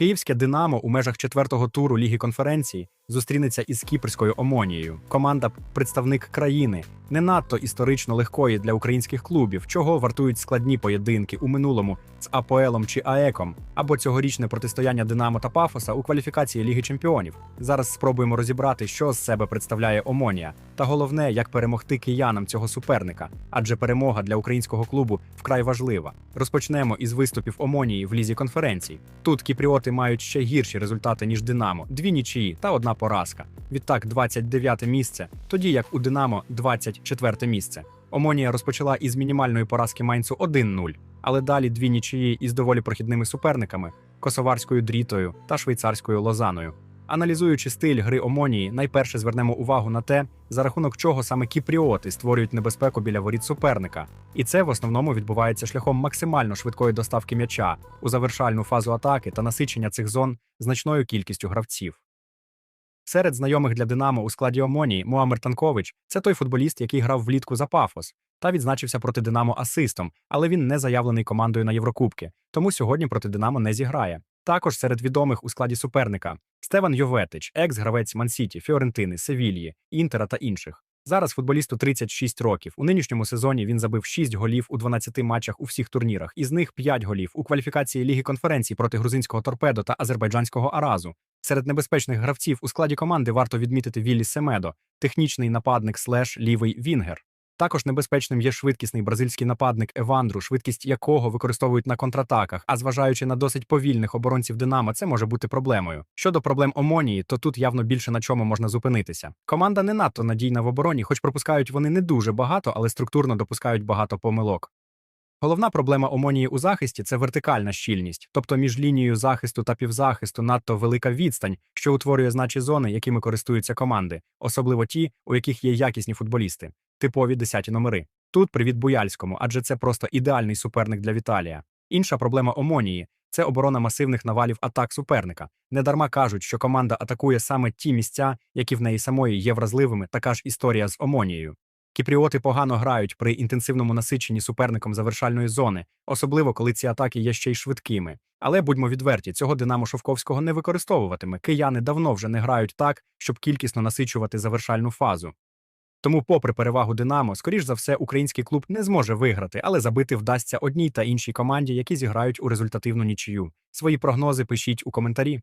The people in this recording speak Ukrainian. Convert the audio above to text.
Київське Динамо у межах четвертого туру Ліги конференції зустрінеться із кіпрською Омонією. Команда представник країни не надто історично легкої для українських клубів, чого вартують складні поєдинки у минулому з АПЛом чи АЕКом, або цьогорічне протистояння Динамо та Пафоса у кваліфікації Ліги Чемпіонів. Зараз спробуємо розібрати, що з себе представляє Омонія, та головне, як перемогти киянам цього суперника, адже перемога для українського клубу вкрай важлива. Розпочнемо із виступів Омонії в лізі конференцій. Тут кіпріоти мають ще гірші результати ніж Динамо: дві нічиї та одна поразка. Відтак, 29 місце, тоді як у Динамо 24 місце. Омонія розпочала із мінімальної поразки Майнцу 1-0, але далі дві нічиї із доволі прохідними суперниками косоварською дрітою та швейцарською лозаною. Аналізуючи стиль гри Омонії, найперше звернемо увагу на те, за рахунок чого саме кіпріоти створюють небезпеку біля воріт суперника. І це в основному відбувається шляхом максимально швидкої доставки м'яча у завершальну фазу атаки та насичення цих зон значною кількістю гравців. Серед знайомих для Динамо у складі Омонії Муамер Танкович це той футболіст, який грав влітку за Пафос та відзначився проти Динамо асистом, але він не заявлений командою на Єврокубки, тому сьогодні проти Динамо не зіграє. Також серед відомих у складі суперника Стеван Йоветич, екс-гравець Мансіті, Фіорентини, Севільї, Інтера та інших. Зараз футболісту 36 років. У нинішньому сезоні він забив 6 голів у 12 матчах у всіх турнірах, із них 5 голів у кваліфікації Ліги конференцій проти грузинського торпедо та азербайджанського Аразу. Серед небезпечних гравців у складі команди варто відмітити Віллі Семедо, технічний нападник слеш лівий Вінгер. Також небезпечним є швидкісний бразильський нападник Евандру, швидкість якого використовують на контратаках. А зважаючи на досить повільних оборонців Динамо, це може бути проблемою. Щодо проблем Омонії, то тут явно більше на чому можна зупинитися. Команда не надто надійна в обороні, хоч пропускають вони не дуже багато, але структурно допускають багато помилок. Головна проблема Омонії у захисті це вертикальна щільність, тобто між лінією захисту та півзахисту надто велика відстань, що утворює значі зони, якими користуються команди, особливо ті, у яких є якісні футболісти, типові десяті номери. Тут привіт Буяльському, адже це просто ідеальний суперник для Віталія. Інша проблема Омонії це оборона масивних навалів атак суперника. Недарма кажуть, що команда атакує саме ті місця, які в неї самої є вразливими, така ж історія з Омонією. Кіпріоти погано грають при інтенсивному насиченні суперником завершальної зони, особливо коли ці атаки є ще й швидкими. Але будьмо відверті, цього Динамо Шовковського не використовуватиме. Кияни давно вже не грають так, щоб кількісно насичувати завершальну фазу. Тому, попри перевагу Динамо, скоріш за все, український клуб не зможе виграти, але забити вдасться одній та іншій команді, які зіграють у результативну нічию. Свої прогнози пишіть у коментарі.